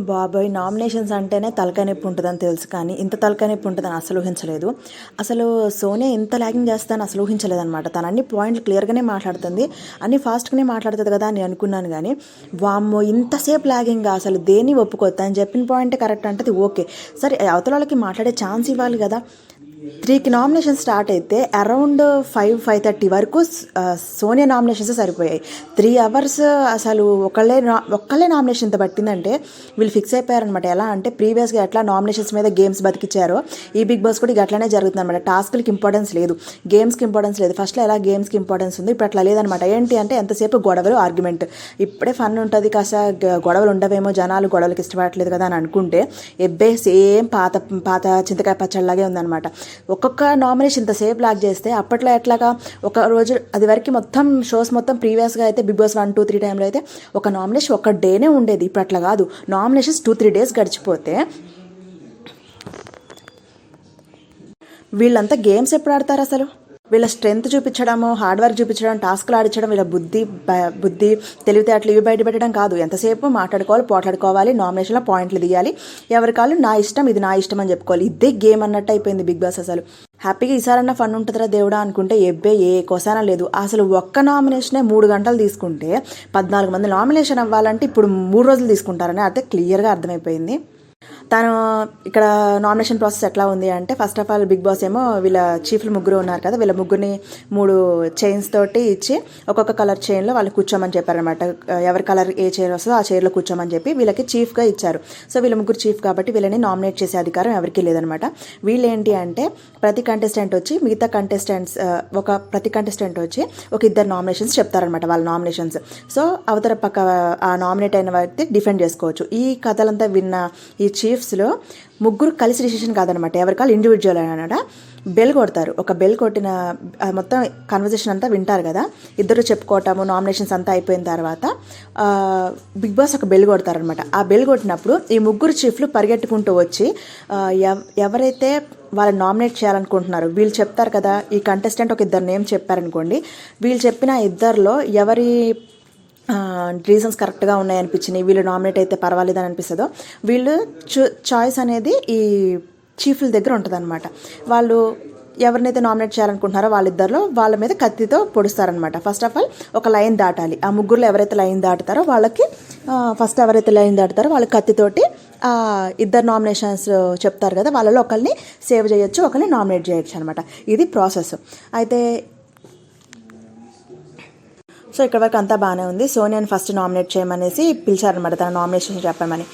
బాబోయ్ నామినేషన్స్ అంటేనే తలకాయ నొప్పి ఉంటుందని తెలుసు కానీ ఇంత తలకాయ నొప్పి ఉంటుందని అసలు ఊహించలేదు. అసలు సోనియా ఇంత ల్యాగింగ్ చేస్తాను అసలు ఊహించలేదన్నమాట. తను అన్ని పాయింట్లు క్లియర్గానే మాట్లాడుతుంది అన్ని ఫాస్ట్గానే మాట్లాడుతుంది కదా అని అనుకున్నాను కానీ వామ్మో ఇంతసేపు ల్యాగింగ్ అసలు దేన్ని ఒప్పుకోవద్దు? అని చెప్పిన పాయింట్ కరెక్ట్ అంటే ఓకే. సరే అవతల వాళ్ళకి మాట్లాడే ఛాన్స్ ఇవ్వాలి కదా. త్రీకి నామినేషన్ స్టార్ట్ అయితే అరౌండ్ ఫైవ్ ఫైవ్ థర్టీ వరకు సోనియా నామినేషన్స్ సరిపోయాయి. త్రీ అవర్స్ అసలు ఒకళ్ళే ఒక్కళ్ళే నామినేషన్ ఇంత పట్టిందంటే వీళ్ళు ఫిక్స్ అయిపోయారనమాట ఎలా అంటే ప్రీవియస్గా ఎట్లా నామినేషన్స్ మీద గేమ్స్ బతికిచ్చారో. ఈ బిగ్ బాస్ కూడా అట్లానే జరుగుతుంది అనమాట టాస్క్లకి ఇంపార్టెన్స్ లేదు. గేమ్స్కి ఇంపార్టెన్స్ లేదు. ఫస్ట్లో ఎలా గేమ్స్కి ఇంపార్టెన్స్ ఉంది? ఇప్పుడు అట్లా లేదనమాట ఏంటి అంటే ఎంతసేపు గొడవలు ఆర్గ్యుమెంట్ ఇప్పుడే ఫన్ ఉంటుంది కాస్త గొడవలు ఉండవేమో జనాలు గొడవలకు ఇష్టపడట్లేదు కదా అని అనుకుంటే ఎబ్బే సేమ్ పాత పాత చింతకాయ పచ్చళ్ళలాగే ఉందన్నమాట. ఒక్కొక్క నామినేషన్ ఇంతసేపు లాగ్ చేస్తే అప్పట్లో ఎట్లాగా ఒక రోజు అది వరకు మొత్తం షోస్ మొత్తం ప్రీవియస్గా అయితే Bigg Boss one two three టైంలో అయితే ఒక నామినేషన్ ఒక డేనే ఉండేది. ఇప్పుడు అట్లా కాదు. నామినేషన్స్ టూ త్రీ డేస్ గడిచిపోతే వీళ్ళంతా గేమ్స్ ఎప్పుడు ఆడతారు అసలు? వీళ్ళ స్ట్రెంత్ చూపించడము హార్డ్ వర్క్ చూపించడం టాస్క్లు ఆడించడం వీళ్ళ బుద్ధి బుద్ధి తెలివితేటలు ఇవి బయట పెట్టడం కాదు. ఎంతసేపు మాట్లాడుకోవాలి పోట్లాడుకోవాలి నామినేషన్లో పాయింట్లు తీయాలి ఎవరి కాళ్ళు నా ఇష్టం ఇది నా ఇష్టం అని చెప్పుకోవాలి. ఇదే గేమ్ అన్నట్టు అయిపోయింది బిగ్ బాస్ అసలు. హ్యాపీగా ఈసారన్నా ఫన్ ఉంటుందిరా దేవుడా అనుకుంటే ఎబ్బే ఏ కోసానా లేదు. అసలు ఒక్క నామినేషనే మూడు గంటలు తీసుకుంటే పద్నాలుగు మంది నామినేషన్ అవ్వాలంటే ఇప్పుడు మూడు రోజులు తీసుకుంటారని అయితే క్లియర్గా అర్థమైపోయింది. తను ఇక్కడ నామినేషన్ ప్రాసెస్ ఎట్లా ఉంది అంటే first of all Bigg Boss ఏమో వీళ్ళ చీఫ్లు ముగ్గురు ఉన్నారు కదా వీళ్ళ ముగ్గురిని మూడు చైన్స్ తోటి ఇచ్చి ఒక్కొక్క కలర్ చైన్లో వాళ్ళు కూర్చోమని చెప్పారనమాట ఎవరి కలర్ ఏ చైర్ వస్తుందో ఆ చైర్లో కూర్చోమని చెప్పి వీళ్ళకి చీఫ్గా ఇచ్చారు. సో వీళ్ళ ముగ్గురు చీఫ్ కాబట్టి వీళ్ళని నామినేట్ చేసే అధికారం ఎవరికీ లేదనమాట వీళ్ళు ఏంటి అంటే ప్రతి కంటెస్టెంట్ వచ్చి మిగతా కంటెస్టెంట్స్ ఒక ప్రతి కంటెస్టెంట్ వచ్చి ఒక ఇద్దరు నామినేషన్స్ చెప్తారనమాట వాళ్ళ నామినేషన్స్ సో అవతల పక్క ఆ నామినేట్ అయిన వ్యక్తి డిఫెండ్ చేసుకోవచ్చు. ఈ కథలంతా విన్న ఈ చీఫ్స్లో ముగ్గురు కలిసి డిసిషన్ కాదనమాట. ఎవరికాలు ఇండివిజువల్ అనమాట. బెల్ కొడతారు. ఒక బెల్ కొట్టిన మొత్తం కన్వర్జేషన్ అంతా వింటారు కదా. ఇద్దరు చెప్పుకోవటము నామినేషన్స్ అంతా అయిపోయిన తర్వాత బిగ్ బాస్ ఒక బెల్ కొడతారనమాట. ఆ బెల్ కొట్టినప్పుడు ఈ ముగ్గురు చీఫ్లు పరిగెట్టుకుంటూ వచ్చి ఎవరైతే వాళ్ళని నామినేట్ చేయాలనుకుంటున్నారు వీళ్ళు చెప్తారు కదా ఈ కంటెస్టెంట్ ఒక ఇద్దరు నేమ్ చెప్పారనుకోండి వీళ్ళు చెప్పిన ఇద్దరిలో ఎవరి రీజన్స్ కరెక్ట్గా ఉన్నాయనిపించినాయి. వీళ్ళు నామినేట్ అయితే పర్వాలేదని అనిపిస్తుందో. వీళ్ళు చాయిస్ అనేది ఈ చీఫ్ల దగ్గర ఉంటుంది వాళ్ళు ఎవరినైతే నామినేట్ చేయాలనుకుంటున్నారో వాళ్ళిద్దరిలో వాళ్ళ మీద కత్తితో పొడుస్తారనమాట ఫస్ట్ ఆఫ్ ఆల్ ఒక లైన్ దాటాలి. ఆ ముగ్గురులో ఎవరైతే లైన్ దాటుతారో వాళ్ళకి ఫస్ట్ ఎవరైతే లైన్ దాటుతారో వాళ్ళ కత్తితోటి ఇద్దరు నామినేషన్స్ చెప్తారు కదా వాళ్ళలో ఒకరిని సేవ్ చేయొచ్చు ఒకరిని నామినేట్ చేయొచ్చు అనమాట ఇది ప్రాసెస్ అయితే సో ఇక్కడ వరకు అంతా బాగానే ఉంది. సోనియాని ఫస్ట్ నామినేట్ చేయమనేసి పిలిచారనమాట తన నామినేషన్ చెప్పమని.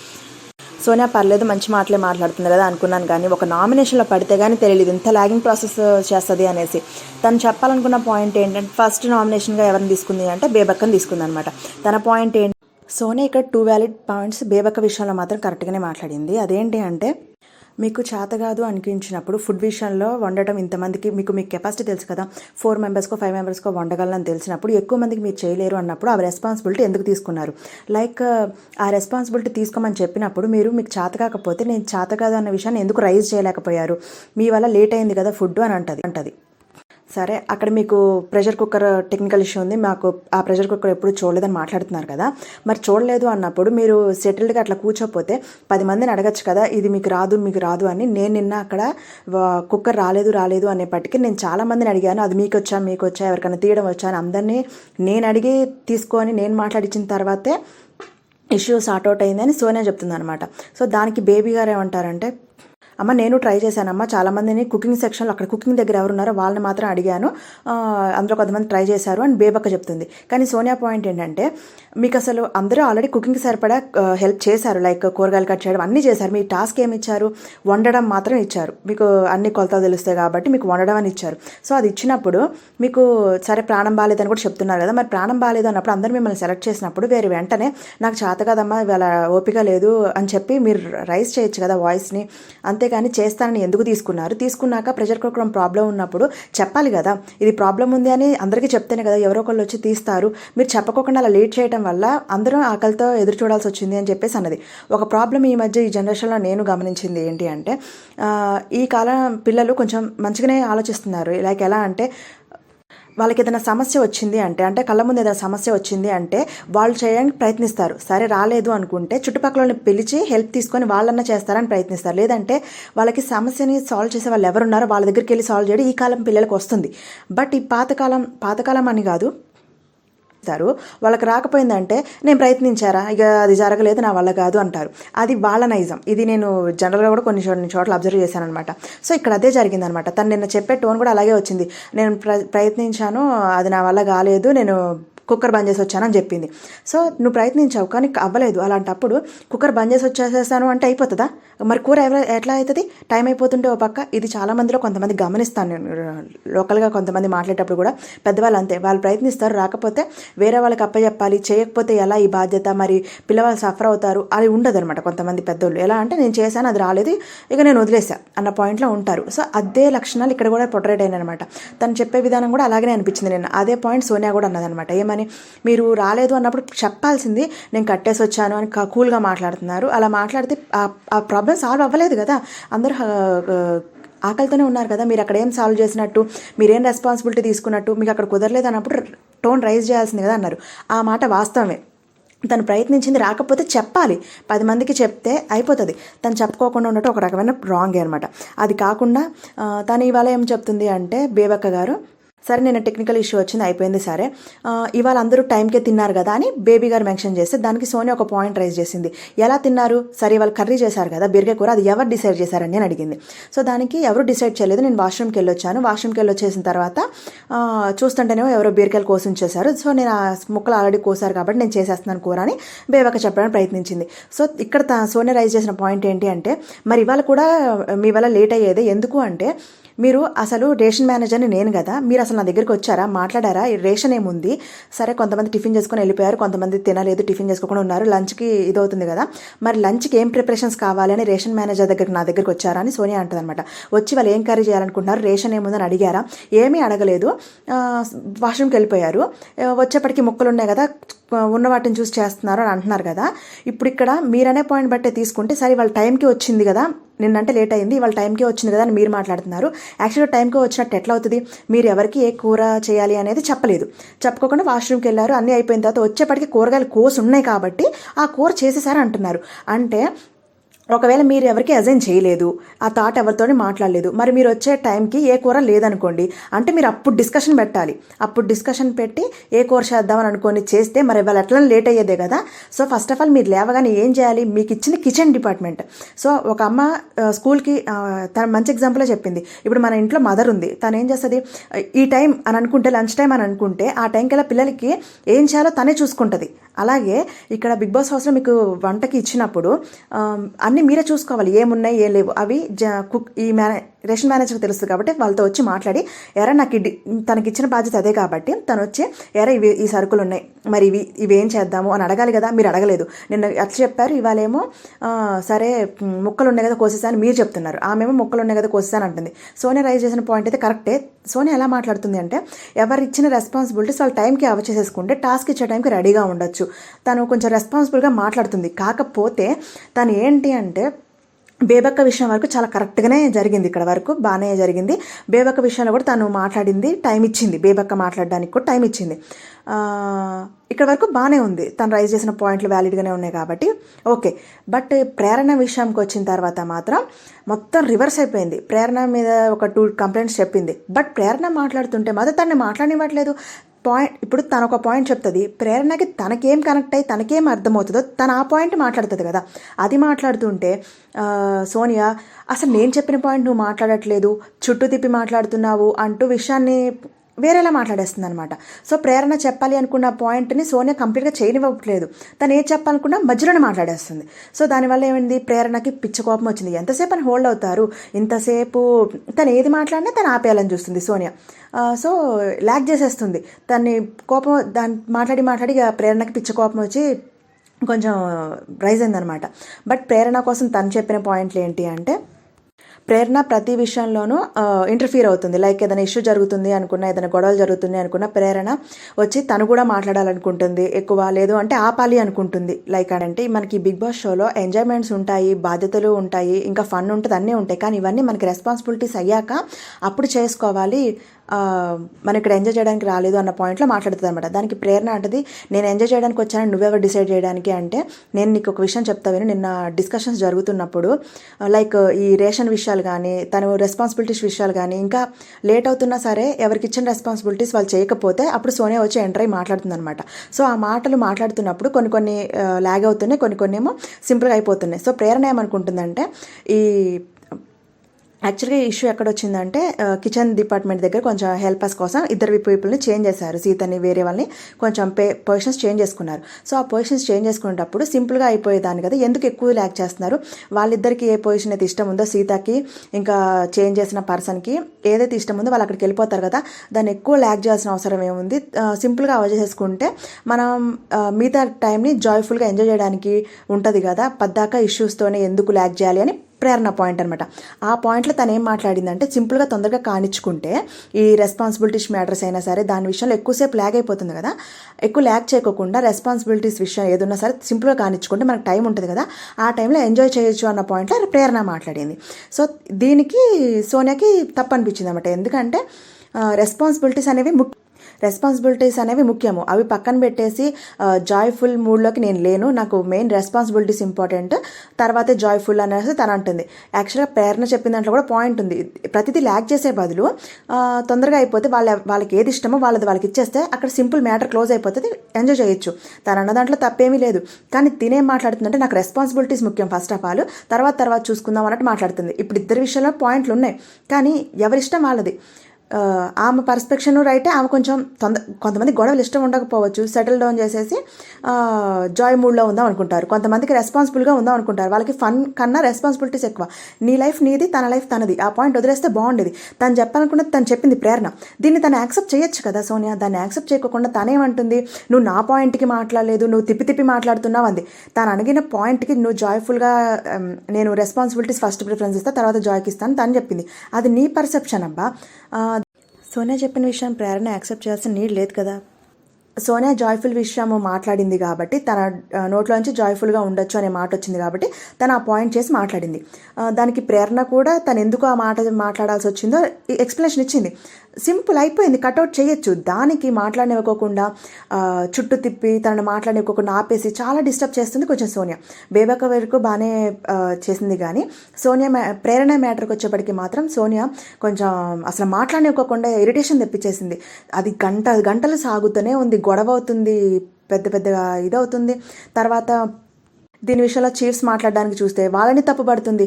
సోనియా పర్లేదు మంచి మాటలే మాట్లాడుతుంది కదా అనుకున్నాను కానీ ఒక నామినేషన్లో పడితే కానీ తెలియదు ఇంత లాగింగ్ ప్రాసెస్ చేస్తుంది అనేసి. తను చెప్పాలనుకున్న పాయింట్ ఏంటంటే ఫస్ట్ నామినేషన్గా ఎవరిని తీసుకుంది అంటే బేబక్కని తీసుకుంది అనమాట తన పాయింట్ ఏంటి? సోనియా ఇక్కడ టూ వ్యాలిడ్ పాయింట్స్ బేబక్క విషయంలో మాత్రం కరెక్ట్గానే మాట్లాడింది. అదేంటి అంటే మీకు చేత కాదు అనిపించినప్పుడు ఫుడ్ విషయంలో వండటం ఇంతమందికి మీకు మీకు కెపాసిటీ తెలుసు కదా. ఫోర్ మెంబర్స్కో ఫైవ్ మెంబర్స్కో వండగలని తెలిసినప్పుడు ఎక్కువ మందికి మీరు చేయలేరు అన్నప్పుడు ఆ రెస్పాన్సిబిలిటీ ఎందుకు తీసుకున్నారు? లైక్ ఆ రెస్పాన్సిబిలిటీ తీసుకోమని చెప్పినప్పుడు మీరు మీకు చేత కాకపోతే నేను చేత కాదు అన్న విషయాన్ని ఎందుకు రైజ్ చేయలేకపోయారు? మీ వల్ల లేట్ అయింది కదా ఫుడ్ అని అంటది అంటది. సరే అక్కడ మీకు ప్రెషర్ కుక్కర్ టెక్నికల్ ఇష్యూ ఉంది. మాకు ఆ ప్రెషర్ కుక్కర్ ఎప్పుడు చూడలేదని మాట్లాడుతున్నారు కదా. మరి చూడలేదు అన్నప్పుడు మీరు సెటిల్డ్గా అట్లా కూర్చోపోతే పది మందిని అడగచ్చు కదా ఇది మీకు రాదు మీకు రాదు అని. నేను నిన్న అక్కడ వా- కుక్కర్ రాలేదు రాలేదు అనేప్పటికీ నేను చాలా మందిని అడిగాను. అది మీకు వచ్చా మీకు వచ్చా ఎవరికైనా తీయడం వచ్చా అని అందరినీ నేను అడిగి తీసుకొని నేను మాట్లాడించిన తర్వాతే ఇష్యూ సార్ట్ అవుట్ అయిందని సోనియా చెప్తుంది అనమాట సో దానికి బేబీ గారు ఏమంటారంటే అమ్మ నేను ట్రై చేశానమ్మా. చాలామందిని కుకింగ్ సెక్షన్లో అక్కడ కుకింగ్ దగ్గర ఎవరు ఉన్నారో వాళ్ళని మాత్రం అడిగాను. అందులో కొంతమంది ట్రై చేశారు అని బేబక్క చెప్తుంది. కానీ సోనియా పాయింట్ ఏంటంటే మీకు అసలు అందరూ ఆల్రెడీ కుకింగ్ సరిపడా హెల్ప్ చేశారు. లైక్ కూరగాయలు కట్ చేయడం అన్నీ చేశారు. మీ టాస్క్ ఏమి ఇచ్చారు? వండడం మాత్రం ఇచ్చారు. మీకు అన్ని కొలతలు తెలుస్తాయి కాబట్టి మీకు వండడం అని ఇచ్చారు. సో అది ఇచ్చినప్పుడు మీకు సరే ప్రాణం బాగాలేదని కూడా చెప్తున్నారు కదా. మరి ప్రాణం బాగాలేదు అన్నప్పుడు అందరూ మిమ్మల్ని సెలెక్ట్ చేసినప్పుడు వేరే వెంటనే నాకు చేత కదమ్మా ఇవాళ ఓపిక లేదు అని చెప్పి మీరు రైస్ చేయొచ్చు కదా వాయిస్ని. అంతే కానీ చేస్తానని ఎందుకు తీసుకున్నారు? తీసుకున్నాక ప్రెషర్ కుక్కర్ ప్రాబ్లం ఉన్నప్పుడు చెప్పాలి కదా. ఇది ప్రాబ్లం ఉంది అని అందరికీ చెప్తేనే కదా ఎవరో ఒకళ్ళు వచ్చి తీస్తారు. మీరు చెప్పకోకుండా అలా లేట్ చేయడం వల్ల అందరూ ఆకలితో ఎదురు చూడాల్సి వచ్చింది అని చెప్పేసి అన్నది. ఒక ప్రాబ్లం ఈ మధ్య ఈ జనరేషన్లో నేను గమనించింది ఏంటి అంటే ఈ కాలం పిల్లలు కొంచెం మంచిగానే ఆలోచిస్తున్నారు. లైక్ ఎలా అంటే వాళ్ళకి ఏదైనా సమస్య వచ్చింది అంటే అంటే కళ్ళ ముందు ఏదైనా సమస్య వచ్చింది అంటే వాళ్ళు చేయడానికి ప్రయత్నిస్తారు. సరే రాలేదు అనుకుంటే చుట్టుపక్కలని పిలిచి హెల్ప్ తీసుకొని వాళ్ళన్నా చేస్తారని ప్రయత్నిస్తారు. లేదంటే వాళ్ళకి సమస్యని సాల్వ్ చేసే వాళ్ళు ఎవరున్నారో వాళ్ళ దగ్గరికి వెళ్ళి సాల్వ్ చేయడం ఈ కాలం పిల్లలకు వస్తుంది. బట్ ఈ పాతకాలం పాతకాలం అని కాదు ఇస్తారు వాళ్ళకి రాకపోయిందంటే నేను ప్రయత్నించారా? ఇక అది జరగలేదు నా వల్ల కాదు అంటారు. అది వాళ్ళ నైజం. ఇది నేను జనరల్గా కూడా కొన్ని చోట్ల చోట్ల అబ్జర్వ్ చేశాను అనమాట సో ఇక్కడ అదే జరిగిందనమాట తను నిన్న చెప్పే టోన్ కూడా అలాగే వచ్చింది. నేను ప్ర ప్రయత్నించాను అది నా వల్ల కాలేదు నేను కుక్కర్ బంద్ చేసి వచ్చానని చెప్పింది. సో నువ్వు ప్రయత్నించావు కానీ అవ్వలేదు. అలాంటప్పుడు కుక్కర్ బంద్ చేసి వచ్చేసేసాను అంటే అయిపోతుందా? మరి కూర ఎవరు ఎట్లా అవుతుంది? టైం అయిపోతుంటే ఓ పక్క. ఇది చాలామందిలో కొంతమంది గమనిస్తాను నేను. లోకల్గా కొంతమంది మాట్లాడేటప్పుడు కూడా పెద్దవాళ్ళు అంతే. వాళ్ళు ప్రయత్నిస్తారు రాకపోతే వేరే వాళ్ళకి అప్పచెప్పాలి. చేయకపోతే ఎలా ఈ బాధ్యత? మరి పిల్లవాళ్ళు సఫర్ అవుతారు? అది ఉండదు అనమాట కొంతమంది పెద్దోళ్ళు. ఎలా అంటే నేను చేశాను అది రాలేదు. ఇక నేను వదిలేసా అన్న పాయింట్లో ఉంటారు. సో అదే లక్షణాలు ఇక్కడ కూడా పొట్రేట్ అయినాయి అనమాట తను చెప్పే విధానం కూడా అలాగనే అనిపించింది నేను అదే పాయింట్ సోనియా కూడా అన్నదనమాట ఏమని? మీరు రాలేదు అన్నప్పుడు చెప్పాల్సింది నేను కట్టేసి వచ్చాను అని కూల్గా మాట్లాడుతున్నారు. అలా మాట్లాడితే ఆ- ప్రాబ్లం సాల్వ్ అవ్వలేదు కదా. అందరూ ఆకలితోనే ఉన్నారు కదా. మీరు అక్కడ ఏం సాల్వ్ చేసినట్టు మీరేం రెస్పాన్సిబిలిటీ తీసుకున్నట్టు మీకు అక్కడ కుదరలేదు అన్నప్పుడు టోన్ రైజ్ చేయాల్సింది కదా అన్నారు. ఆ మాట వాస్తవమే. తను ప్రయత్నించింది రాకపోతే చెప్పాలి. పది మందికి చెప్తే అయిపోతుంది. తను చెప్పుకోకుండా ఉండటం ఒక రకమైన రాంగ్ అనమాట అది కాకుండా తను ఇవాళ ఏం చెప్తుంది అంటే బేవక్క గారు సరే నేను టెక్నికల్ ఇష్యూ వచ్చింది అయిపోయింది సరే. ఇవాళ అందరూ టైంకే తిన్నారు కదా అని బేబీ గారు మెన్షన్ చేస్తే దానికి సోని ఒక పాయింట్ రైజ్ చేసింది. ఎలా తిన్నారు? సరే వాళ్ళు కర్రీ చేశారు కదా బీరకాయ కూర అది ఎవరు డిసైడ్ చేశారని నేను అడిగింది. సో దానికి ఎవరు డిసైడ్ చేయలేదు నేను వాష్రూమ్కి వెళ్ళి వచ్చాను వాష్రూమ్కి వెళ్ళి వచ్చేసిన తర్వాత చూస్తుంటేనేమో ఎవరో బీరకాయలు కోసం చేశారు సో నేను ఆ ముక్కలు ఆల్రెడీ కోసారు కాబట్టి నేను చేసేస్తున్నాను కూర అని బేబక్క చెప్పడానికి ప్రయత్నించింది. సో ఇక్కడ తా- సోనియా రైజ్ చేసిన పాయింట్ ఏంటి అంటే మరి ఇవాళ కూడా మీ వల్ల లేట్ అయ్యేది. ఎందుకు అంటే మీరు అసలు రేషన్ మేనేజర్ని నేను కదా మీరు అసలు నా దగ్గరికి వచ్చారా మాట్లాడారా రేషన్ ఏముంది? సరే కొంతమంది టిఫిన్ చేసుకొని వెళ్ళిపోయారు కొంతమంది తినలేదు టిఫిన్ చేసుకోకుండా ఉన్నారు లంచ్కి ఇదవుతుంది కదా. మరి లంచ్కి ఏం ప్రిపరేషన్స్ కావాలని రేషన్ మేనేజర్ దగ్గరికి నా దగ్గరికి వచ్చారా అని సోనియా అంటుందన్నమాట. వచ్చి వాళ్ళు ఏం కర్రీ చేయాలనుకుంటున్నారు రేషన్ ఏముందని అడిగారా? ఏమీ అడగలేదు. వాష్రూమ్కి వెళ్ళిపోయారు. వచ్చేప్పటికి ముక్కలు ఉన్నాయి కదా ఉన్న వాటిని చూసి చేస్తున్నారు అని అంటున్నారు కదా. ఇప్పుడు ఇక్కడ మీరనే పాయింట్ బట్టే తీసుకుంటే సరే వాళ్ళ టైంకి వచ్చింది కదా నిన్నంటే లేట్ అయింది ఇవాళ టైంకే వచ్చింది కదా అని మీరు మాట్లాడుతున్నారు. యాక్చువల్గా టైంకి వచ్చినట్టు ఎట్లా అవుతుంది? మీరు ఎవరికి ఏ కూర చేయాలి అనేది చెప్పలేదు. చెప్పుకోకుండా వాష్రూమ్కి వెళ్ళారు అన్నీ అయిపోయిన తర్వాత వచ్చేప్పటికి కూరగాయలు కోసి ఉన్నాయి కాబట్టి ఆ కూర చేసేసారు అంటున్నారు. అంటే ఒకవేళ మీరు ఎవరికి అజైన్ చేయలేదు ఆ థాట్ ఎవరితోని మాట్లాడలేదు మరి మీరు వచ్చే టైంకి ఏ కూర లేదనుకోండి అంటే మీరు అప్పుడు డిస్కషన్ పెట్టాలి. అప్పుడు డిస్కషన్ పెట్టి ఏ కూర చేద్దామని అనుకొని చేస్తే మరి ఇవాళ ఎట్లా లేట్ అయ్యేదే కదా. సో ఫస్ట్ ఆఫ్ ఆల్ మీరు లేవగానే ఏం చేయాలి? మీకు ఇచ్చింది కిచెన్ డిపార్ట్మెంట్ సో ఒక అమ్మ స్కూల్కి తన మంచి ఎగ్జాంపులే చెప్పింది. ఇప్పుడు మన ఇంట్లో మదర్ ఉంది. తను ఏం చేస్తుంది? ఈ టైం అని అనుకుంటే లంచ్ టైం అని అనుకుంటే ఆ టైంకి వెళ్ళి పిల్లలకి ఏం చేయాలో తనే చూసుకుంటుంది. అలాగే ఇక్కడ బిగ్ బాస్ హౌస్లో మీకు వంటకి ఇచ్చినప్పుడు అన్నీ మీరే చూసుకోవాలి. ఏమున్నాయి ఏం లేవు. అవి జ కుక్ ఈ మేనే రేషన్ మేనేజర్కి తెలుసు కాబట్టి వాళ్ళతో వచ్చి మాట్లాడి ఎరా నాకు తనకి ఇచ్చిన బాధ్యత అదే కాబట్టి తను వచ్చి ఎరా ఇవి ఈ సరుకులు ఉన్నాయి. మరి ఇవి ఇవి ఏం చేద్దాము? అని అడగాలి కదా మీరు అడగలేదు. నిన్న అట్లా చెప్పారు ఇవాళేమో సరే ముక్కలు ఉన్నాయి కదా కోసేసాను మీరు చెప్తున్నారు. ఆమెమో ముక్కలు ఉన్నాయి కదా కోసేసాను అంటుంది. సోనియా రైజ్ చేసిన పాయింట్ అయితే కరెక్టే. సోనియా ఎలా మాట్లాడుతుంది అంటే ఎవరు ఇచ్చిన రెస్పాన్సిబిలిటీస్ వాళ్ళ టైంకి అవచేసేసుకుంటే టాస్క్ ఇచ్చే టైంకి రెడీగా ఉండొచ్చు. తను కొంచెం రెస్పాన్సిబుల్గా మాట్లాడుతుంది. కాకపోతే తను ఏంటి అంటే బేబక్క విషయం వరకు చాలా కరెక్ట్గానే జరిగింది ఇక్కడ వరకు బాగానే జరిగింది. బేబక్క విషయంలో కూడా తను మాట్లాడింది టైం ఇచ్చింది. బేబక్క మాట్లాడడానికి కూడా టైం ఇచ్చింది. ఇక్కడ వరకు బాగానే ఉంది. తను రైజ్ చేసిన పాయింట్లు వ్యాలిడ్గానే ఉన్నాయి కాబట్టి ఓకే. బట్ ప్రేరణ విషయంకి వచ్చిన తర్వాత మాత్రం మొత్తం రివర్స్ అయిపోయింది. ప్రేరణ మీద ఒక టూ కంప్లైంట్స్ చెప్పింది. బట్ ప్రేరణ మాట్లాడుతుంటే మాత్రం తనని మాట్లాడనివ్వట్లేదు. పాయింట్ ఇప్పుడు తను ఒక పాయింట్ చెప్తుంది. ప్రేరణకి తనకేం కనెక్ట్ అయ్యి తనకేం అర్థమవుతుందో తను ఆ పాయింట్ మాట్లాడుతుంది కదా. అది మాట్లాడుతుంటే సోనియా అసలు నేను చెప్పిన పాయింట్ నువ్వు మాట్లాడట్లేదు చుట్టూ తిప్పి మాట్లాడుతున్నావు అంటూ విషయాన్ని వేరేలా మాట్లాడేస్తుంది అనమాట సో ప్రేరణ చెప్పాలి అనుకున్న పాయింట్ని సోనియా కంప్లీట్గా చేయనివ్వట్లేదు. తను ఏం చెప్పాలనుకున్నా మధ్యలోనే మాట్లాడేస్తుంది. సో దానివల్ల ఏమైంది? ప్రేరణకి పిచ్చ కోపం వచ్చింది. ఎంతసేపు అని హోల్డ్ అవుతారు? ఇంతసేపు తను ఏది మాట్లాడినా తను ఆపేయాలని చూస్తుంది సోనియా. సో ల్యాక్ చేసేస్తుంది. తన్ని కోపం దాన్ని మాట్లాడి మాట్లాడి ప్రేరణకి పిచ్చ కోపం వచ్చి కొంచెం రైజ్ అయిందనమాట బట్ ప్రేరణ కోసం తను చెప్పిన పాయింట్లు ఏంటి అంటే ప్రేరణ ప్రతి విషయంలోనూ ఇంటర్ఫీర్ అవుతుంది. లైక్ ఏదైనా ఇష్యూ జరుగుతుంది అనుకున్నా ఏదైనా గొడవలు జరుగుతుంది అనుకున్న ప్రేరణ వచ్చి తను కూడా మాట్లాడాలనుకుంటుంది. ఎక్కువ లేదు అంటే ఆపాలి అనుకుంటుంది. లైక్ అంటే మనకి బిగ్ బాస్ షోలో ఎంజాయ్మెంట్స్ ఉంటాయి బాధ్యతలు ఉంటాయి ఇంకా ఫన్ ఉంటుంది అన్నీ ఉంటాయి. కానీ ఇవన్నీ మనకి రెస్పాన్సిబిలిటీస్ అయ్యాక అప్పుడు చేసుకోవాలి. మనం ఇక్కడ ఎంజాయ్ చేయడానికి రాలేదు అన్న పాయింట్లో మాట్లాడుతుంది అనమాట దానికి ప్రేరణ అంటది నేను ఎంజాయ్ చేయడానికి వచ్చాను నువ్వెవరు డిసైడ్ చేయడానికి అంటే నేను నీకు ఒక విషయం చెప్తా విను. నిన్న డిస్కషన్స్ జరుగుతున్నప్పుడు లైక్ ఈ రేషన్ విషయాలు కానీ తను రెస్పాన్సిబిలిటీస్ విషయాలు కానీ ఇంకా లేట్ అవుతున్నా సరే ఎవరికి ఇచ్చిన రెస్పాన్సిబిలిటీస్ వాళ్ళు చేయకపోతే అప్పుడు సోనియా వచ్చి ఎంటర్ అయ్యి మాట్లాడుతుంది అనమాట సో ఆ మాటలు మాట్లాడుతున్నప్పుడు కొన్ని కొన్ని లాగ్ అవుతున్నాయి కొన్ని కొన్ని ఏమో సింపుల్గా అయిపోతున్నాయి. సో ప్రేరణ ఏమనుకుంటుందంటే ఈ యాక్చువల్గా ఇష్యూ ఎక్కడ వచ్చిందంటే కిచెన్ డిపార్ట్మెంట్ దగ్గర కొంచెం హెల్పర్స్ కోసం ఇద్దరు పీపుల్ని చేంజ్ చేశారు. సీతని వేరే వాళ్ళని కొంచెం పే పొజిషన్స్ చేంజ్ చేసుకున్నారు. సో ఆ పొజిషన్స్ చేంజ్ చేసుకునేటప్పుడు సింపుల్గా అయిపోయేదాన్ని కదా. ఎందుకు ఎక్కువ ల్యాక్ చేస్తున్నారు? వాళ్ళిద్దరికి ఏ పొజిషన్ అయితే ఇష్టం ఉందో సీతకి ఇంకా చేంజ్ చేసిన పర్సన్కి ఏదైతే ఇష్టం ఉందో వాళ్ళు అక్కడికి వెళ్ళిపోతారు కదా. దాన్ని ఎక్కువ ల్యాక్ చేయాల్సిన అవసరం ఏముంది? సింపుల్గా అవ చేసుకుంటే మనం మిగతా టైంని జాయ్ఫుల్గా ఎంజాయ్ చేయడానికి ఉంటుంది కదా. పద్దాక ఇష్యూస్తోనే ఎందుకు ల్యాక్ చేయాలి అని ప్రేరణ పాయింట్ అనమాట ఆ పాయింట్లో తను ఏం మాట్లాడిందంటే సింపుల్గా తొందరగా కానిచ్చుకుంటే ఈ రెస్పాన్సిబిలిటీస్ మ్యాటర్స్ అయినా సరే దాని విషయంలో ఎక్కువసేపు ల్యాగ్ అయిపోతుంది కదా. ఎక్కువ ల్యాగ్ చేయకోకుండా రెస్పాన్సిబిలిటీస్ విషయం ఏదున్నా సరే సింపుల్గా కానిచ్చుకుంటే మనకు టైం ఉంటుంది కదా. ఆ టైంలో ఎంజాయ్ చేయొచ్చు అన్న పాయింట్లో ప్రేరణ మాట్లాడింది. సో దీనికి సోనియాకి తప్పు అనిపించింది అనమాట ఎందుకంటే రెస్పాన్సిబిలిటీస్ అనేవి ముఖ్య రెస్పాన్సిబిలిటీస్ అనేవి ముఖ్యము. అవి పక్కన పెట్టేసి జాయ్ఫుల్ మూడ్లోకి నేను లేను. నాకు మెయిన్ రెస్పాన్సిబిలిటీస్ ఇంపార్టెంట్ తర్వాతే జాయ్ఫుల్ అనేసి తను అంటుంది. యాక్చువల్గా ప్రేరణ చెప్పిన దాంట్లో కూడా పాయింట్ ఉంది. ప్రతిదీ ల్యాక్ చేసే బదులు తొందరగా అయిపోతే వాళ్ళ వాళ్ళకి ఏది ఇష్టమో వాళ్ళది వాళ్ళకి ఇచ్చేస్తే అక్కడ సింపుల్ మ్యాటర్ క్లోజ్ అయిపోతుంది ఎంజాయ్ చేయొచ్చు. తను అన్న దాంట్లో తప్పేమీ లేదు. కానీ తినేం మాట్లాడుతుందంటే నాకు రెస్పాన్సిబిలిటీస్ ముఖ్యం ఫస్ట్ ఆఫ్ ఆల్ తర్వాత తర్వాత చూసుకుందాం అన్నట్టు మాట్లాడుతుంది. ఇప్పుడు ఇద్దరు విషయంలో పాయింట్లు ఉన్నాయి కానీ ఎవరిష్టం వాళ్ళది? ఆమె పర్స్పెక్షన్ రైటే ఆమె కొంచెం తొందర కొంతమంది గొడవలు ఇష్టం ఉండకపోవచ్చు సెటిల్ డౌన్ చేసేసి జాయ్ మూడ్లో ఉందాం అనుకుంటారు. కొంతమందికి రెస్పాన్సిబుల్గా ఉందాం అనుకుంటారు. వాళ్ళకి ఫన్ కన్నా రెస్పాన్సిబిలిటీస్ ఎక్కువ. నీ లైఫ్ నీది తన లైఫ్ తనది. ఆ పాయింట్ వదిలేస్తే బాగుండేది. తను చెప్పాలనుకున్నది తను చెప్పింది ప్రేరణ. దీన్ని తను యాక్సెప్ట్ చేయొచ్చు కదా సోనియా? దాన్ని యాక్సెప్ట్ చేయకుండా తనేమంటుంది? నువ్వు నా పాయింట్కి మాట్లాడలేదు నువ్వు తిప్పి తిప్పి మాట్లాడుతున్నావు అంది. తను అడిగిన పాయింట్కి నువ్వు జాయ్ఫుల్గా నేను రెస్పాన్సిబిలిటీస్ ఫస్ట్ ప్రిఫరెన్స్ ఇస్తా తర్వాత జాయ్కి ఇస్తాను తను చెప్పింది. అది నీ పర్సెప్షన్ అబ్బా. సోనియా చెప్పిన విషయం ప్రేరణ యాక్సెప్ట్ చేయాల్సిన నీడ్ లేదు కదా. సోనియా జాయ్ఫుల్ విషయం మాట్లాడింది కాబట్టి తన నోట్లోంచి జాయ్ఫుల్గా ఉండొచ్చు అనే మాట వచ్చింది కాబట్టి తను ఆ పాయింట్ చేసి మాట్లాడింది. దానికి ప్రేరణ కూడా తను ఎందుకు ఆ మాట మాట్లాడాల్సి వచ్చిందో ఎక్స్ప్లెనేషన్ ఇచ్చింది. సింపుల్ అయిపోయింది కట్అవుట్ చేయొచ్చు. దానికి మాట్లాడనివ్వకోకుండా చుట్టూ తిప్పి తనను మాట్లాడనివ్వకుండా ఆపేసి చాలా డిస్టర్బ్ చేస్తుంది కొంచెం సోనియా. బేబక్క వరకు బాగానే చేసింది కానీ సోనియా మ్యా- ప్రేరణ మ్యాటర్కి వచ్చేప్పటికి మాత్రం సోనియా కొంచెం అసలు మాట్లాడనివ్వకుండా ఇరిటేషన్ తెప్పించేసింది. అది గంట గంటలు సాగుతూనే ఉంది. గొడవ అవుతుంది పెద్ద పెద్దగా ఇదవుతుంది. తర్వాత దీని విషయంలో చీఫ్స్ మాట్లాడడానికి చూస్తే వాళ్ళని తప్పుపడుతుంది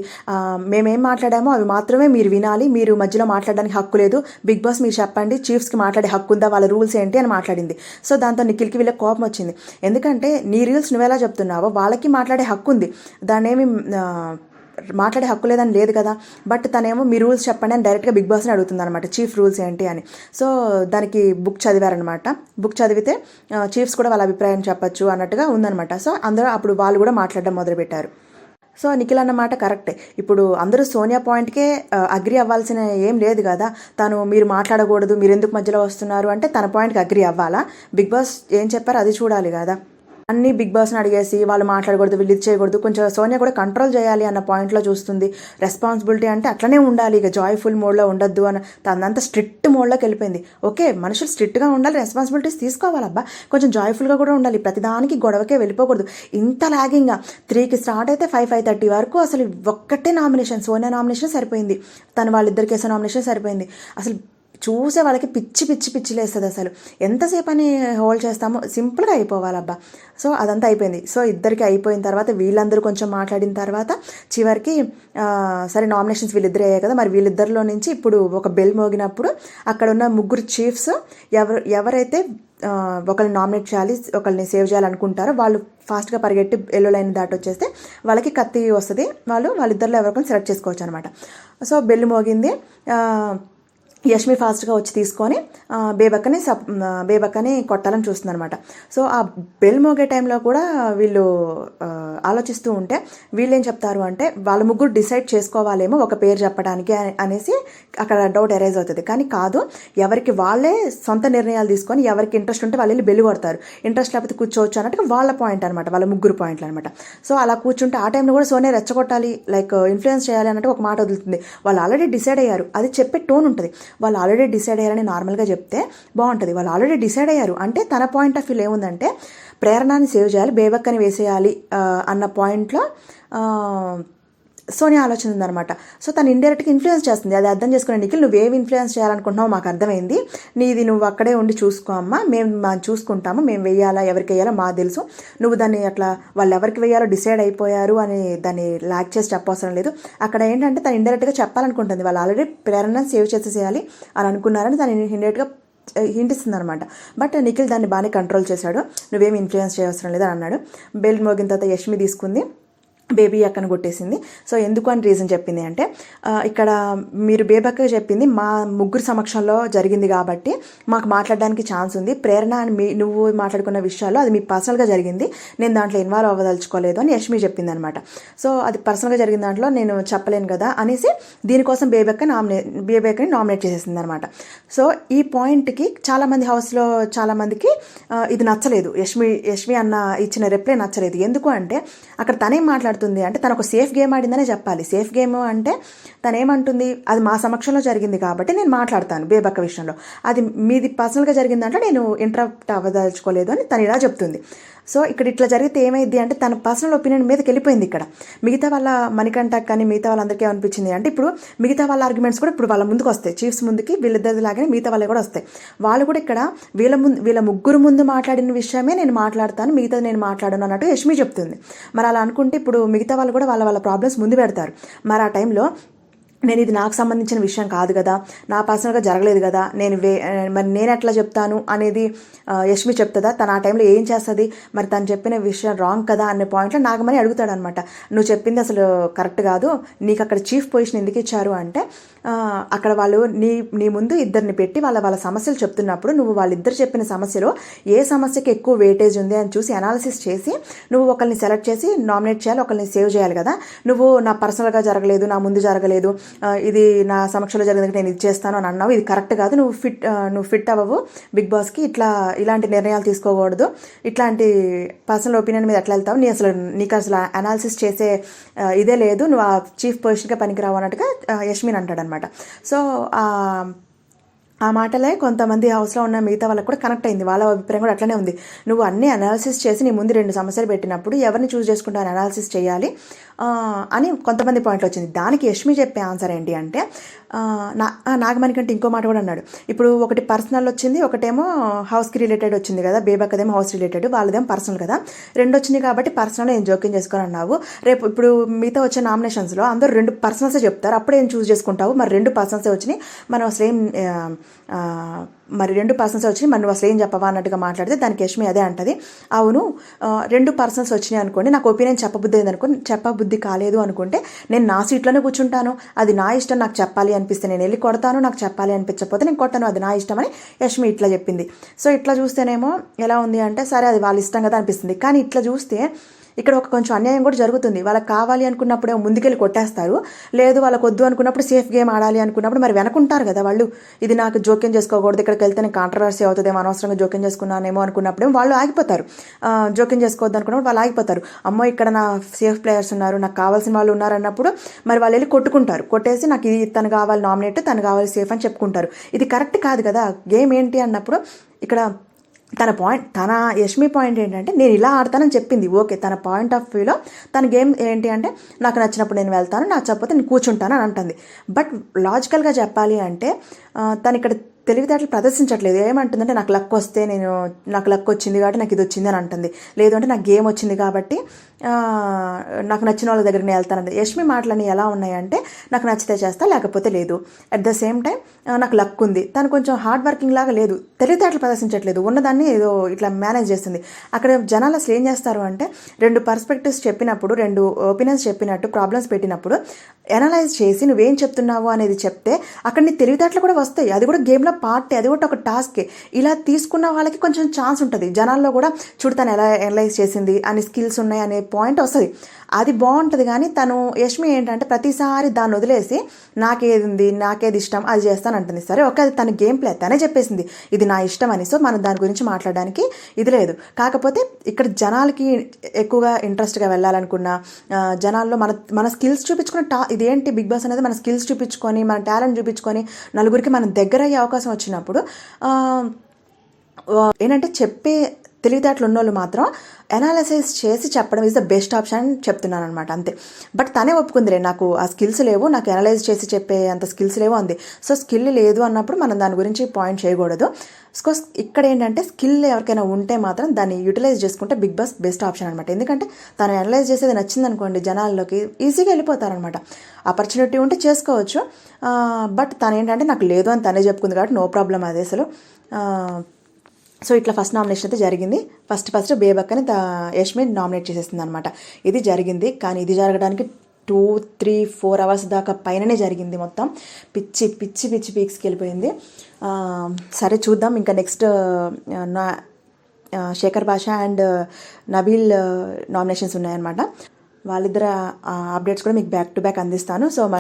మేమేం మాట్లాడామో అవి మాత్రమే మీరు వినాలి. మీరు మధ్యలో మాట్లాడడానికి హక్కు లేదు. బిగ్ బాస్ మీరు చెప్పండి చీఫ్స్కి మాట్లాడే హక్కు ఉందా వాళ్ళ రూల్స్ ఏంటి అని మాట్లాడింది. సో దాంతో నిఖిల్కి వీళ్ళకి కోపం వచ్చింది. ఎందుకంటే నీ రూల్స్ నువ్వెలా చెప్తున్నావో వాళ్ళకి మాట్లాడే హక్కు ఉంది. దాన్ని మాట్లాడే హక్కు లేదని లేదు కదా. బట్ తనేమో మీ రూల్స్ చెప్పండి అని డైరెక్ట్గా బిగ్ బాస్ని అడుగుతుంది అనమాట చీఫ్ రూల్స్ ఏంటి అని. సో దానికి బుక్ చదివారనమాట బుక్ చదివితే చీఫ్స్ కూడా వాళ్ళ అభిప్రాయం చెప్పచ్చు అన్నట్టుగా ఉందనమాట సో అందరూ అప్పుడు వాళ్ళు కూడా మాట్లాడడం మొదలుపెట్టారు. సో నిఖిల్ అన్నమాట కరెక్టే. ఇప్పుడు అందరూ సోనియా పాయింట్కే అగ్రి అవ్వాల్సిన ఏం లేదు కదా. తను మీరు మాట్లాడకూడదు మీరు ఎందుకు మధ్యలో వస్తున్నారు అంటే తన పాయింట్కి అగ్రి అవ్వాలా? బిగ్ బాస్ ఏం చెప్పారు అది చూడాలి కదా. అన్ని బిగ్ బాస్ని అడిగేసి వాళ్ళు మాట్లాడకూడదు వీళ్ళు ఇది చేయకూడదు కొంచెం సోనియా కూడా కంట్రోల్ చేయాలి అన్న పాయింట్లో చూస్తుంది. రెస్పాన్సిబిలిటీ అంటే అట్లనే ఉండాలి ఇక జాయ్ఫుల్ మోడ్లో ఉండొద్దు అని తనంతా స్ట్రిక్ట్ మోడ్లోకి వెళ్ళిపోయింది. ఓకే మనుషులు స్ట్రిక్ట్గా ఉండాలి రెస్పాన్సిబిలిటీస్ తీసుకోవాలబ్బా. కొంచెం జాయ్ఫుల్గా కూడా ఉండాలి ప్రతిదానికి గొడవకే వెళ్ళిపోకూడదు. ఇంత లాగింగ్గా త్రీకి స్టార్ట్ అయితే ఫైవ్ ఫైవ్ థర్టీ వరకు అసలు ఒక్కటే నామినేషన్ సోనియా నామినేషన్ సరిపోయింది. తను వాళ్ళిద్దరికేసే నామినేషన్ సరిపోయింది. అసలు చూసే వాళ్ళకి పిచ్చి పిచ్చి పిచ్చి లేస్తుంది అసలు. ఎంతసేపు అని హోల్డ్ చేస్తామో సింపుల్గా అయిపోవాలబ్బా. సో అదంతా అయిపోయింది. సో ఇద్దరికి అయిపోయిన తర్వాత వీళ్ళందరూ కొంచెం మాట్లాడిన తర్వాత చివరికి సరే నామినేషన్స్ వీళ్ళిద్దరే అయ్యాయి కదా మరి వీళ్ళిద్దరిలో నుంచి ఇప్పుడు ఒక బెల్ మోగినప్పుడు అక్కడ ఉన్న ముగ్గురు చీఫ్స్ ఎవరు ఎవరైతే ఒకరిని నామినేట్ చేయాలి ఒకరిని సేవ్ చేయాలనుకుంటారో వాళ్ళు ఫాస్ట్గా పరిగెట్టి ఎల్లో లైన్ దాటి వచ్చేస్తే వాళ్ళకి కత్తి వస్తుంది. వాళ్ళు వాళ్ళిద్దరిలో ఎవరికొని సెలెక్ట్ చేసుకోవచ్చు అనమాట సో బెల్ మోగింది. యష్మి ఫాస్ట్గా వచ్చి తీసుకొని బేబక్కని సప్ బేబక్కని కొట్టాలని చూస్తుందనమాట సో ఆ బెల్ మోగే టైంలో కూడా వీళ్ళు ఆలోచిస్తూ ఉంటే వీళ్ళు ఏం చెప్తారు అంటే వాళ్ళ ముగ్గురు డిసైడ్ చేసుకోవాలేమో ఒక పేరు చెప్పడానికి అనేసి అక్కడ డౌట్ ఎరైజ్ అవుతుంది. కానీ కాదు ఎవరికి వాళ్ళే సొంత నిర్ణయాలు తీసుకొని ఎవరికి ఇంట్రెస్ట్ ఉంటే వాళ్ళు వెళ్ళి బెల్లు కొడతారు. ఇంట్రెస్ట్ లేకపోతే కూర్చోవచ్చు అన్నట్టుగా వాళ్ళ పాయింట్ అనమాట వాళ్ళ ముగ్గురు పాయింట్లు అనమాట సో అలా కూర్చుంటే ఆ టైంలో కూడా సోనే రెచ్చగొట్టాలి లైక్ ఇన్ఫ్లుయెన్స్ చేయాలి అన్నట్టు ఒక మాట వదులుతుంది. వాళ్ళు ఆల్రెడీ డిసైడ్ అయ్యారు. అది చెప్పే టోన్ ఉంటుంది. వాళ్ళు ఆల్రెడీ డిసైడ్ అయ్యారని నార్మల్గా చెప్తే బాగుంటుంది. వాళ్ళు ఆల్రెడీ డిసైడ్ అయ్యారు. అంటే తన పాయింట్ ఆఫ్ వ్యూ ఏముందంటే ప్రేరణని సేవ్ చేయాలి బేబక్కని వేసేయాలి అన్న పాయింట్లో సోనియా ఆలోచన ఉందన్నమాట. సో తను ఇండైరెక్ట్గా ఇన్ఫ్లుయెన్స్ చేస్తుంది. అది అర్థం చేసుకునే నిఖిల్ నువ్వు ఏమి ఇన్ఫ్లుయెన్స్ చేయాలనుకుంటున్నావు మాకు అర్థమైంది. నీది నువ్వు అక్కడే ఉండి చూసుకో అమ్మా. మేము చూసుకుంటాము. మేము వెయ్యాలా? ఎవరికి వెయ్యాలో మాకు తెలుసు. నువ్వు దాన్ని అట్లా వాళ్ళు ఎవరికి వెయ్యాలో డిసైడ్ అయిపోయారు అని దాన్ని లాక్ చేసి చెప్పవసరం లేదు. అక్కడ ఏంటంటే తను ఇండైరెక్ట్గా చెప్పాలనుకుంటుంది. వాళ్ళు ఆల్రెడీ ప్రేరణ సేవ్ చేసేసేయాలి అని అనుకున్నారని తను ఇండైరెక్ట్గా హింటిస్తుంది eh, అనమాట బట్ నిఖిల్ దాన్ని బాగానే కంట్రోల్ చేశాడు. నువ్వేమి ఇన్ఫ్లుయెన్స్ చేయవసరం లేదు అని అన్నాడు. బెల్ మోగిన తర్వాత యష్మి తీసుకుంది. బేబీ అక్కను కొట్టేసింది. సో ఎందుకు అని రీజన్ చెప్పింది అంటే ఇక్కడ మీరు బేబక్క చెప్పింది మా ముగ్గురు సమక్షంలో జరిగింది కాబట్టి మాకు మాట్లాడడానికి ఛాన్స్ ఉంది. ప్రేరణ అని మీ నువ్వు మాట్లాడుకున్న విషయాల్లో అది మీ పర్సనల్గా జరిగింది. నేను దాంట్లో ఇన్వాల్వ్ అవ్వదలుచుకోలేదు అని యష్మి చెప్పింది అనమాట సో అది పర్సనల్గా జరిగిన దాంట్లో నేను చెప్పలేను కదా అనేసి దీనికోసం బేబక్క నామినే బేబక్కని నామినేట్ చేసేసింది అనమాట సో ఈ పాయింట్కి చాలామంది హౌస్లో చాలామందికి ఇది నచ్చలేదు. యష్మి యష్మి అన్న ఇచ్చిన రిప్లై నచ్చలేదు. ఎందుకు అంటే అక్కడ తనే మాట్లాడుతుంది అంటే తను ఒక సేఫ్ గేమ్ ఆడిందనే చెప్పాలి. సేఫ్ గేమ్ అంటే తను ఏమంటుంది అది మా సమక్షంలో జరిగింది కాబట్టి నేను మాట్లాడతాను బేబక్క విషయంలో. అది మీది పర్సనల్గా జరిగిందంటే నేను ఇంటరప్ట్ అవ్వదలుచుకోలేదు అని తను ఇలా చెప్తుంది. సో ఇక్కడ ఇట్లా జరిగితే ఏమైంది అంటే తన పర్సనల్ ఒపీనియన్ మీదకి వెళ్ళిపోయింది ఇక్కడ. మిగతా వాళ్ళ మణికంఠ కానీ మిగతా వాళ్ళందరికీ అనిపించింది అంటే ఇప్పుడు మిగతా వాళ్ళ ఆర్గ్యుమెంట్స్ కూడా ఇప్పుడు వాళ్ళ ముందుకు వస్తాయి. చీఫ్స్ ముందుకి వీళ్ళిద్దరి లాగానే మిగతా వాళ్ళు కూడా వస్తాయి. వాళ్ళు కూడా ఇక్కడ వీళ్ళ ముందు వీళ్ళ ముగ్గురు ముందు మాట్లాడిన విషయమే నేను మాట్లాడతాను మిగతా నేను మాట్లాడను అన్నట్టు యష్మి చెప్తుంది. మరి అలా అనుకుంటే ఇప్పుడు మిగతా వాళ్ళు కూడా వాళ్ళ వాళ్ళ ప్రాబ్లమ్స్ ముందు పెడతారు. మరి ఆ టైంలో నేను ఇది నాకు సంబంధించిన విషయం కాదు కదా నా పర్సనల్గా జరగలేదు కదా నేను వే మరి నేను ఎట్లా చెప్తాను అనేది యష్మి చెప్తుందా? తను ఆ టైంలో ఏం చేస్తుంది? మరి తను చెప్పిన విషయం రాంగ్ కదా అనే పాయింట్లో నాగమని అడుగుతాడు అడుగుతాడనమాట నువ్వు చెప్పింది అసలు కరెక్ట్ కాదు నీకు అక్కడ చీఫ్ పొజిషన్ ఎందుకు ఇచ్చారు అంటే అక్కడ వాళ్ళు నీ నీ ముందు ఇద్దరిని పెట్టి వాళ్ళ వాళ్ళ సమస్యలు చెప్తున్నప్పుడు నువ్వు వాళ్ళిద్దరు చెప్పిన సమస్యలో ఏ సమస్యకి ఎక్కువ వెయిటేజ్ ఉంది అని చూసి అనాలిసిస్ చేసి నువ్వు ఒకరిని సెలెక్ట్ చేసి నామినేట్ చేయాలి ఒకరిని సేవ్ చేయాలి కదా. నువ్వు నా పర్సనల్గా జరగలేదు నా ముందు జరగలేదు ఇది నా సమక్షంలో జరిగింది నేను ఇది చేస్తాను అని అన్నావు ఇది కరెక్ట్ కాదు నువ్వు ఫిట్ నువ్వు ఫిట్ అవ్వవు బిగ్ బాస్కి ఇట్లా ఇలాంటి నిర్ణయాలు తీసుకోకూడదు ఇట్లాంటి పర్సనల్ ఒపీనియన్ మీద ఎట్లా వెళ్తావు నీ అసలు నీకు అసలు అనాలిసిస్ చేసే ఇదే లేదు నువ్వు ఆ చీఫ్ పొజిషన్గా పనికిరావు అన్నట్టుగా యష్మిన్ యష్మిన్ అంటాడనమాట సో ఆ మాటలే కొంతమంది హౌస్లో ఉన్న మిగతా వాళ్ళకి కూడా కనెక్ట్ అయింది. వాళ్ళ అభిప్రాయం కూడా అట్లనే ఉంది. నువ్వు అన్ని అనాలిసిస్ చేసి నీ ముందు రెండు సమస్యలు పెట్టినప్పుడు ఎవరిని చూస్ చేసుకుంటా అనాలిసిస్ చేయాలి? అని కొంతమంది పాయింట్లు వచ్చింది. దానికి యష్మి చెప్పే ఆన్సర్ ఏంటి అంటే నా నాగమణి కంటే ఇంకో మాట కూడా అన్నాడు. ఇప్పుడు ఒకటి పర్సనల్ వచ్చింది ఒకటేమో హౌస్కి రిలేటెడ్ వచ్చింది కదా బేబక్కదేమో హౌస్ రిలేటెడ్ వాళ్ళదేమో పర్సనల్ కదా. రెండు వచ్చినాయి కాబట్టి పర్సనల్ ఏం జోక్యం చేసుకొని అన్నావు. రేపు ఇప్పుడు మిగతా వచ్చే నామినేషన్స్లో అందరూ రెండు పర్సనల్సే చెప్తారు. అప్పుడు ఏం చూస్ చేసుకుంటావు? మరి రెండు పర్సనల్సే వచ్చినాయి. మనం అసలు ఏం మరి రెండు పర్సన్స్ వచ్చి మరి నువ్వు అసలు ఏం చెప్పవా అన్నట్టుగా మాట్లాడితే దానికి యష్మి అదే అంటది. అవును రెండు పర్సన్స్ వచ్చినాయి అనుకోండి నాకు ఒపీనియన్ చెప్పబుద్ధి అయింది అనుకోండి చెప్పబుద్ధి కాలేదు అనుకుంటే నేను నా సీట్లోనే కూర్చుంటాను. అది నా ఇష్టం నాకు చెప్పాలి అనిపిస్తే నేను వెళ్ళి కొడతాను నాకు చెప్పాలి అనిపించకపోతే నేను కొట్టాను అది నా ఇష్టం అని యష్మి ఇట్లా చెప్పింది. సో ఇట్లా చూస్తేనేమో ఎలా ఉంది అంటే సరే అది వాళ్ళ ఇష్టం కదా అనిపిస్తుంది. కానీ ఇట్లా చూస్తే ఇక్కడ ఒక కొంచెం అన్యాయం కూడా జరుగుతుంది. వాళ్ళకి కావాలి అనుకున్నప్పుడే ముందుకెళ్ళి కొట్టేస్తారు. లేదు వాళ్ళకి వద్దు అనుకున్నప్పుడు సేఫ్ గేమ్ ఆడాలి అనుకున్నప్పుడు మరి వెనకుంటారు కదా వాళ్ళు. ఇది నాకు జోక్యం చేసుకోకూడదు ఇక్కడికి వెళ్తే నేను కాంట్రవర్సీ అవుతుందేమో అనవసరంగా జోక్యం చేసుకున్నానేమో అనుకున్నప్పుడు వాళ్ళు ఆగిపోతారు. జోక్యం చేసుకోవద్దు అనుకున్నప్పుడు వాళ్ళు ఆగిపోతారు. అమ్మో ఇక్కడ నా సేఫ్ ప్లేయర్స్ ఉన్నారు నాకు కావాల్సిన వాళ్ళు ఉన్నారు అన్నప్పుడు మరి వాళ్ళు వెళ్ళి కొట్టుకుంటారు. కొట్టేసి నాకు ఇది తను కావాలి నామినేట్ తను కావాలి సేఫ్ అని చెప్పుకుంటారు. ఇది కరెక్ట్ కాదు కదా. గేమ్ ఏంటి అన్నప్పుడు ఇక్కడ తన పాయింట్ తన యష్మి పాయింట్ ఏంటంటే నేను ఇలా ఆడతానని చెప్పింది. ఓకే తన పాయింట్ ఆఫ్ వ్యూలో తన గేమ్ ఏంటి అంటే నాకు నచ్చినప్పుడు నేను వెళ్తాను నాకు చెప్పకపోతే నేను కూర్చుంటాను అని అంటుంది. బట్ లాజికల్గా చెప్పాలి అంటే తను ఇక్కడ తెలివితేటలు ప్రదర్శించట్లేదు. ఏమంటుందంటే నాకు లక్ వస్తే నేను నాకు లక్ వచ్చింది కాబట్టి నాకు ఇది వచ్చింది అని అంటుంది. లేదు అంటే నాకు గేమ్ వచ్చింది కాబట్టి నాకు నచ్చిన వాళ్ళ దగ్గరికి నేను వెళ్తానంది యష్మి మాటలని ఎలా ఉన్నాయంటే నాకు నచ్చితే చేస్తా లేకపోతే లేదు. అట్ ద సేమ్ టైం నాకు లక్ ఉంది. తను కొంచెం హార్డ్ వర్కింగ్ లాగా లేదు. తెలివితేటలు ప్రదర్శించట్లేదు. ఉన్నదాన్ని ఏదో ఇట్లా మేనేజ్ చేస్తుంది. అక్కడ జనాలు అసలు ఏం చేస్తారు అంటే రెండు పర్స్పెక్టివ్స్ చెప్పినప్పుడు రెండు ఒపీనియన్స్ చెప్పినట్టు ప్రాబ్లమ్స్ పెట్టినప్పుడు ఎనలైజ్ చేసి నువ్వేం చెప్తున్నావు? అనేది చెప్తే అక్కడ నీ తెలివితేటలు కూడా వస్తాయి. అది కూడా గేమ్లో పార్టీ అది కూడా ఒక టాస్కే. ఇలా తీసుకున్న వాళ్ళకి కొంచెం ఛాన్స్ ఉంటుంది. జనాల్లో కూడా చూడతాను ఎలా ఎనలైజ్ చేసింది అని స్కిల్స్ ఉన్నాయి అనే పాయింట్ వస్తుంది. అది బాగుంటుంది కానీ తను యష్మి ఏంటంటే ప్రతిసారి దాన్ని వదిలేసి నాకేది ఉంది నాకేది ఇష్టం అది చేస్తానంటుంది సరే ఓకే అది తన గేమ్ ప్లే తనే చెప్పేసింది. ఇది నా ఇష్టం అని సో మనం దాని గురించి మాట్లాడడానికి ఇది లేదు. కాకపోతే ఇక్కడ జనాలకి ఎక్కువగా ఇంట్రెస్ట్గా వెళ్ళాలనుకున్న జనాల్లో మన మన స్కిల్స్ చూపించుకున్న టా ఇదేంటి బిగ్ బాస్ అనేది? మన స్కిల్స్ చూపించుకొని మన టాలెంట్ చూపించుకొని నలుగురికి మనం దగ్గర అయ్యే అవకాశం వచ్చినప్పుడు ఏంటంటే చెప్పే తెలివితేటలు ఉన్నోళ్ళు మాత్రం అనాలిసిస్ చేసి చెప్పడం ఈజ్ ద బెస్ట్ ఆప్షన్ అని చెప్తున్నాను అనమాట అంతే. బట్ తనే ఒప్పుకుందిలే నాకు ఆ స్కిల్స్ లేవు నాకు అనలైజ్ చేసి చెప్పే అంత స్కిల్స్ లేవు అంది. సో స్కిల్ లేదు అన్నప్పుడు మనం దాని గురించి పాయింట్ చేయకూడదు. సో ఇక్కడ ఏంటంటే స్కిల్ ఎవరికైనా ఉంటే మాత్రం దాన్ని యూటిలైజ్ చేసుకుంటే బిగ్ బాస్ బెస్ట్ ఆప్షన్ అనమాట ఎందుకంటే తను అనలైజ్ చేసేది నచ్చింది అనుకోండి జనాల్లోకి ఈజీగా వెళ్ళిపోతారనమాట ఆపర్చునిటీ ఉంటే చేసుకోవచ్చు. బట్ తను ఏంటంటే నాకు లేదు అని తనే చెప్పుకుంది కాబట్టి నో ప్రాబ్లం అది అసలు. సో ఇట్లా ఫస్ట్ నామినేషన్ అయితే జరిగింది. ఫస్ట్ ఫస్ట్ బేబక్కని త యష్మి నామినేట్ చేసేసింది అనమాట ఇది జరిగింది. కానీ ఇది జరగడానికి టూ త్రీ ఫోర్ అవర్స్ దాకా పైననే జరిగింది మొత్తం. పిచ్చి పిచ్చి పిచ్చి పీక్స్కి వెళ్ళిపోయింది. సరే చూద్దాం. ఇంకా నెక్స్ట్ నా శేఖర్ భాష అండ్ నబీల్ నామినేషన్స్ ఉన్నాయన్నమాట. వాళ్ళిద్దరు అప్డేట్స్ కూడా మీకు బ్యాక్ టు బ్యాక్ అందిస్తాను. సో మా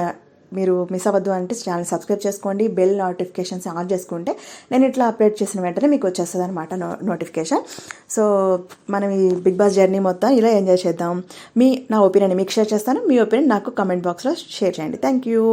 మీరు మిస్ అవ్వద్దు అంటే ఛానల్ సబ్స్క్రైబ్ చేసుకోండి బెల్ నోటిఫికేషన్స్ ఆన్ చేసుకుంటే నేను ఇట్లా అప్డేట్ చేసిన వెంటనే మీకు వచ్చేస్తుంది అనమాట నో నోటిఫికేషన్ సో మనం ఈ బిగ్ బాస్ జర్నీ మొత్తం ఇలా ఎంజాయ్ చేద్దాం. మీ నా ఒపీనియన్ మీకు షేర్ చేస్తాను. మీ ఒపీనియన్ నాకు కమెంట్ బాక్స్లో షేర్ చేయండి. Thank you